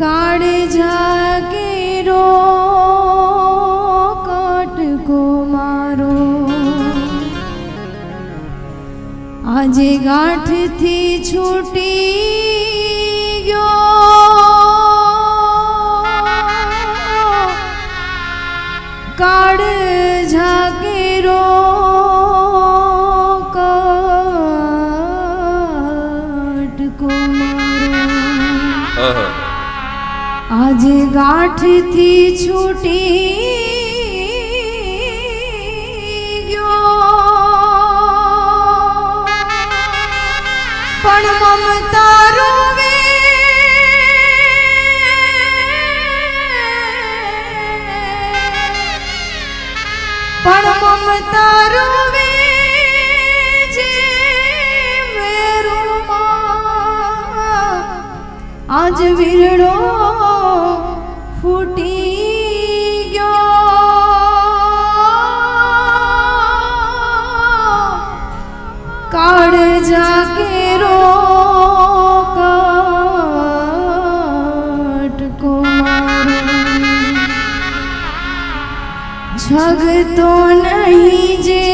કાળ જાગીરો કટકો મારો. આજે ગાંઠથી છૂટી ગયો. કાળ આજે ગાંઠથી છૂટી ગયો. પણ મમતા રોવે પણ મમતા રોવે આજ વીરડો ફૂટી ગયો. કાળ જાગેરો જગતો નહીં જે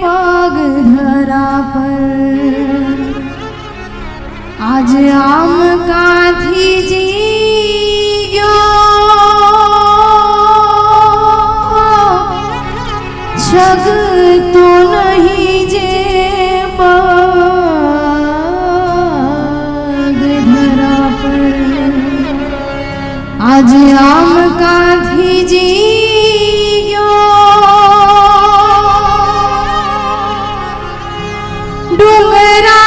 પગ ધરા પર. આજ આમ કાથી જી આમ કાથી જી ગયો ડુંગરા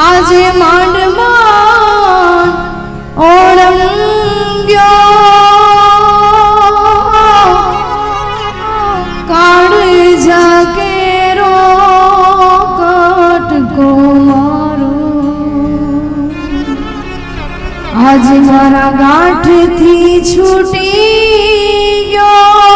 આજે માંડ આજ મારા ગાંઠથી છૂટી ગયો.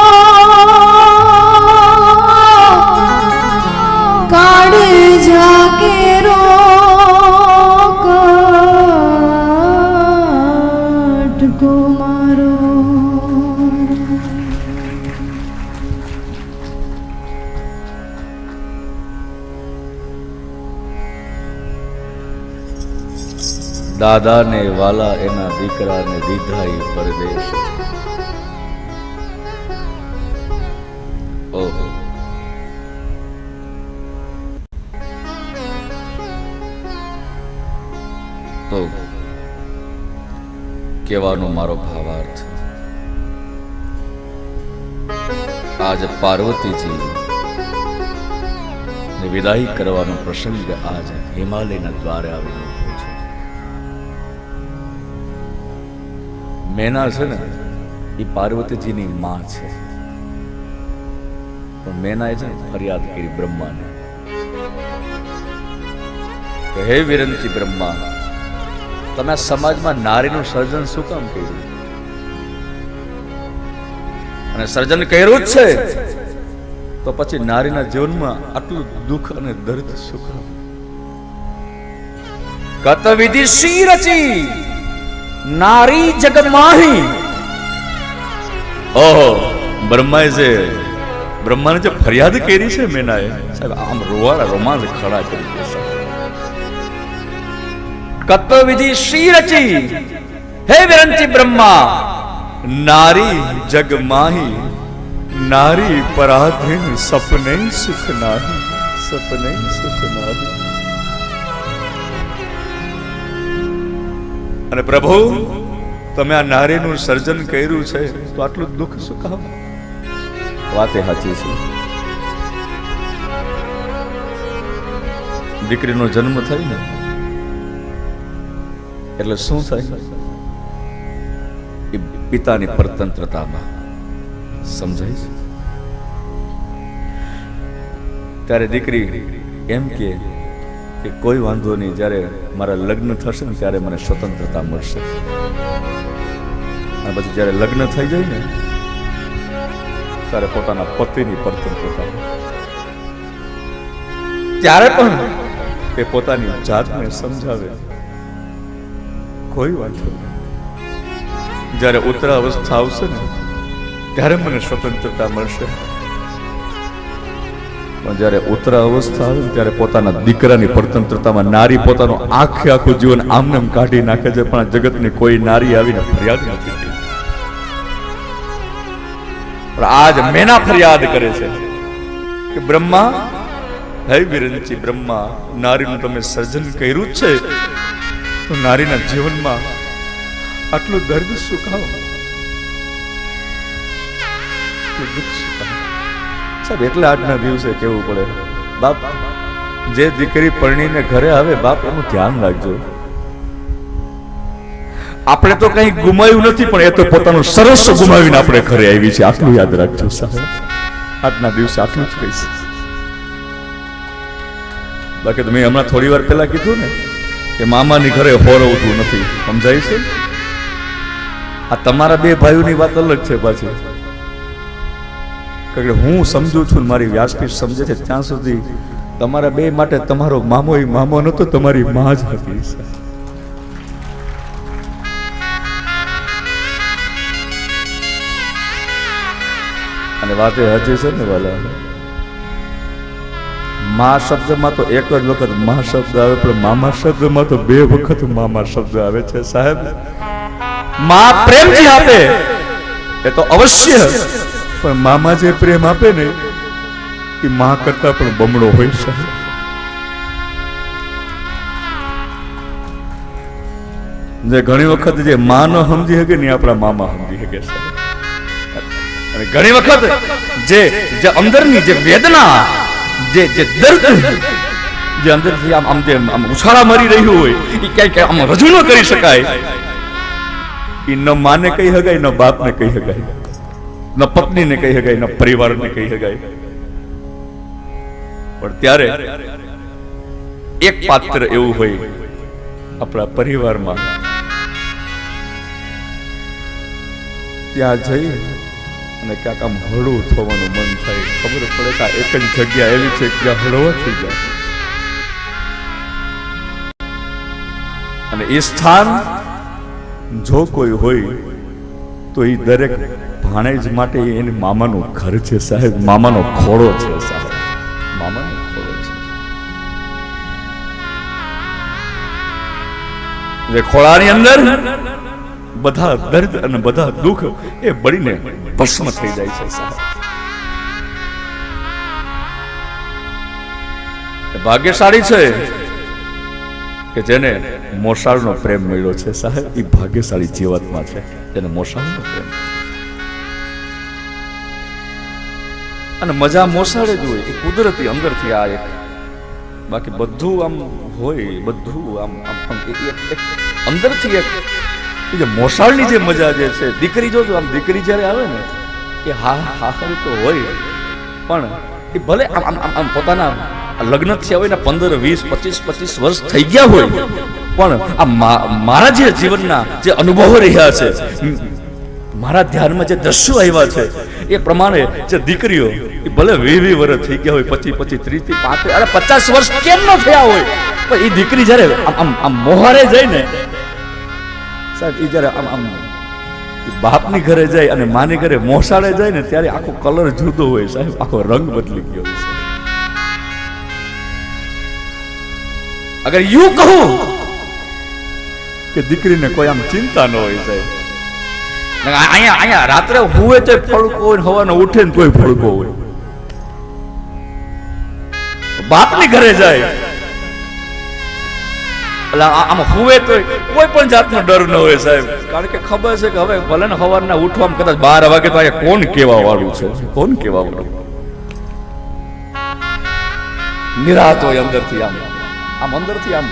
દાદાને, વાલા એના દીકરાને દીધા એ પરદેશ. ઓહો. તો કહેવાનો મારો ભાવાર્થ. આજ પાર્વતીજી ને વિદાય કરવાનો પ્રસંગ આજ હિમાલયના દ્વારે આવીને મેના છે ને એ પાર્વતીજીની માં છે. પણ મેનાએ છે ને ફરિયાદ કરી બ્રહ્માને. હે વિરંતી બ્રહ્મા, તમે સમાજમાં નારીનું સર્જન શું કામ કર્યું? અને સર્જન કર્યું જ છે. તો પછી નારીના જીવનમાં આટલું દુઃખ અને દર્દ શું કામ? કત વિધિ શી રચી? નારી જગમાહી ઓહો બ્રહ્માએ જે બ્રહ્માને જે ફરિયાદ કરી છે મેનાએ સાહેબ આમ રોવાળા રોમાંસ ખડા કરી દે સાહેબ. કત વિધિ શી રચી હે વિરંચી બ્રહ્મા નારી જગમાહી નારી પરાધીન સપને સુખ નાહી સપને સુખ નાહી અને પ્રભુ, તમે આ નારીનું સર્જન કર્યું છે, તો આટલું દુઃખ શું કામ વાતે સાચી છે. દીકરીનો જન્મ થાય ને, એટલે શું થાય? એ પિતાની પરતંત્રતામાં, સમજાય છે? ત્યારે દીકરી એમ કે કે કોઈ વાંધો નહીં, જ્યારે મારા લગ્ન થશે ને ત્યારે મને સ્વતંત્રતા મળશે. અને પછી જ્યારે લગ્ન થઈ જાય ને, ત્યારે પોતાના પતિની પરતંત્રતા. ત્યારે પણ એ પોતાની જાતને સમજાવે. કોઈ વાંધો નહીં. જ્યારે ઉત્તરાવસ્થા આવશે ને, ત્યારે મને સ્વતંત્રતા મળશે. પણ જ્યારે ઉત્તરા અવસ્થા આવે ત્યારે પોતાના દીકરાની પરતંત્રતામાં નારી પોતાનું આખે આખું જીવન આમનેમ કાઢી નાખે છે, પણ જગતની કોઈ નારી આવીને ફરિયાદ નથી પણ આજ મેના ફરિયાદ કરે છે કે બ્રહ્મા, હે વિરંચી બ્રહ્મા, નારીનું તમે સર્જન કર્યું જ છે, તો નારીના જીવનમાં આટલું દર્દ સુખાવો દુઃખ? સાહેબ, એટલા આજના દિવસે કેવું પડે? બાપ, જે દીકરી પરણીને ઘરે આવે, બાપ, એનું ધ્યાન રાખજો. આપણે તો કઈ ગુમાવ્યું નથી, પણ એ તો પોતાનું સરસ ગુમાવીને આપણે ઘરે આવી છે. આટલું યાદ રાખજો સાહેબ. આજના દિવસે આટલું જ કહીશ. બાકી તમે હમણાં થોડી વાર પહેલા કીધું ને કે મામાની ઘરે હોરવતું નથી. સમજાય છે? આ તમારા બે ભાઈઓની વાત અલગ છે પાછી. કારણ કે હું સમજુ છું મારી વ્યાસપીઠ સમજે છે, ત્યાં સુધી તમારા બે માટે તમારો મામો એ મામો નતો તમારી માં જ હતી અને વાત એ હજી છે ને, વાલા. મા શબ્દમાં તો એક જ વખત મા શબ્દ આવે, પણ મામા શબ્દમાં તો બે વખત મામા શબ્દ આવે છે, સાહેબ. મા પ્રેમથી આપે, એ તો અવશ્ય પણ મામા જે પ્રેમ આપે ને, એ મા કરતા પણ બમણો હોય સાહેબ જે ઘણી વખત જે મા ન સમજી શકે ને આપણા મામા સમજી શકે અને ઘણી વખત જે જે અંદરની જે વેદના, જે જે દર્દ, જે અંદરથી આમ આમ જે, આમ ઉછાળા મરી રહ્યું હોય એ ક્યાંય ક્યાંય આમ રજૂ ન કરી શકાય. એ ન માને કહી શકાય, ન બાપને કહી શકાય. ન પત્નીને કહી શકાય, ન પરિવારને કહી શકાય. પણ ત્યારે એક પાત્ર એવું હોય આપણા પરિવારમાં. ત્યાં જઈ અને ક્યાંક આમ હળવું થવાનું મન થાય. ખબર પડે કે એક જ જગ્યા એવી છે ત્યાં હળવા થઈ જાય. અને એ સ્થાન જો કોઈ હોય તો એ દરેક ભાણેજ માટે એની મામાનું ઘર છે સાહેબ. મામાનો ખોળો છે સાહેબ. મામાનો ખોળો છે. જે ખોળાની અંદર બધા દર્દ અને બધા દુઃખ એ બળીને ભસ્મ થઈ જાય છે સાહેબ. ભાગ્યશાળી છે કે જેને મોસાળનો પ્રેમ મળ્યો છે સાહેબ. એ ભાગ્યશાળી જીવાતમાં છે. જેને મોસાળનો પ્રેમ અને મજા મોસાળે જ હોય. એ કુદરતી અંદરથી આ એક બાકી બધું આમ હોય, બધું આમ આમ અંદરથી એક જે મોસાળની જે મજા જે છે, દીકરી જોજો, આમ દીકરી જ્યારે આવે ને, એ હા હાહર તો હોય. પણ એ ભલે આમ, આમ- આમ પોતાના લગ્ન થયા હોય ને, પંદર, વીસ, પચીસ પચીસ વર્ષ થઈ ગયા હોય, પણ આ મારા જે જીવનના જે અનુભવો રહ્યા છે મારા ધ્યાનમાં જે દ્રશ્યો આવ્યા છે એ પ્રમાણે જે દીકરીઓ એ ભલે વી વી વર્ષ થઈ ગયા હોય, પચીસ પચીસ ત્રીસથી પાંત્રીસ, અરે પચાસ વર્ષ કેમ ન થયા હોય? પણ એ દીકરી જ્યારે આમ આમ મોહારે જાય ને સાહેબ, એ જ્યારે આમ આમ બાપની ઘરે જાય અને માની ઘરે મોસાળે જાય ને ત્યારે આખો કલર જુદો હોય સાહેબ, આખો રંગ બદલી ગયો હોય અગર યુ કહું કે દીકરીને કોઈ આમ ચિંતા ન હોય સાહેબ અહીંયા અહીંયા રાત્રે હુવે તો ફળકો હોય હવાનો ઉઠે ને તોય ફળકો હોય. બાપની ઘરે જાય. એટલે આમ હુવે તો કોઈ પણ જાતનો ડર ન હોય સાહેબ. કારણ કે ખબર છે કે હવે ભલે ને સવારના ઉઠવામાં કદાચ બાર વાગે તો અહીંયા કોણ કેવા વાળું છે? કોણ કેવા વાળું નિરાત હોય અંદરથી આમ. આમ અંદરથી આમ.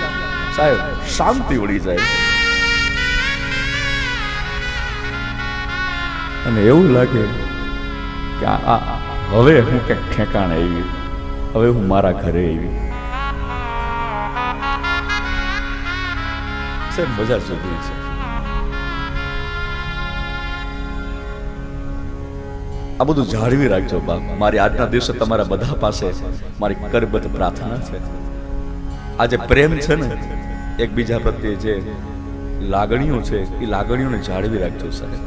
સાહેબ, શાંતિ ઉડી જાય. અને એવું લાગે કે આ હવે હું ક્યાંક ઠેકાણે આવી હવે હું મારા ઘરે આવી સાહેબ, બજાર સુધી છે. આ બધું જાળવી રાખજો, બાપ. મારી આજના દિવસે તમારા બધા પાસે મારી કરબત પ્રાર્થના છે. આ જે પ્રેમ છે ને, એકબીજા પ્રત્યે જે લાગણીઓ છે, એ લાગણીઓને જાળવી રાખજો, સાહેબ.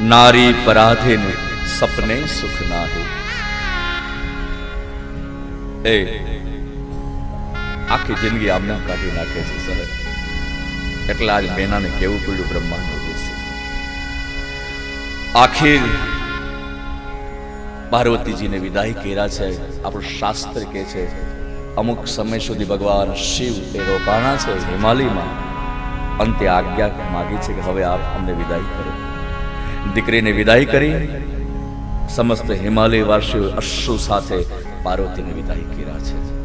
નારી પરાધે ને સપને સુખ નાહે એ આખી જિંદગી આમને કાઢી નાખે છે સર એટલે આજ બેનાને કેવું પડ્યું બ્રહ્માંડ આખી આખિર પાર્વતીજીને વિદાય કર્યા છે, આપણું શાસ્ત્ર કે છે, અમુક સમય સુધી ભગવાન શિવ એ રોકાણા છે હિમાલયમાં. અંતે આજ્ઞા માગી છે કે હવે આપ અમને વિદાય કરો. દીકરીને વિદાય કરી. સમસ્ત હિમાલય વાસીઓ અશ્રુ સાથે પાર્વતીને વિદાય કર્યા છે.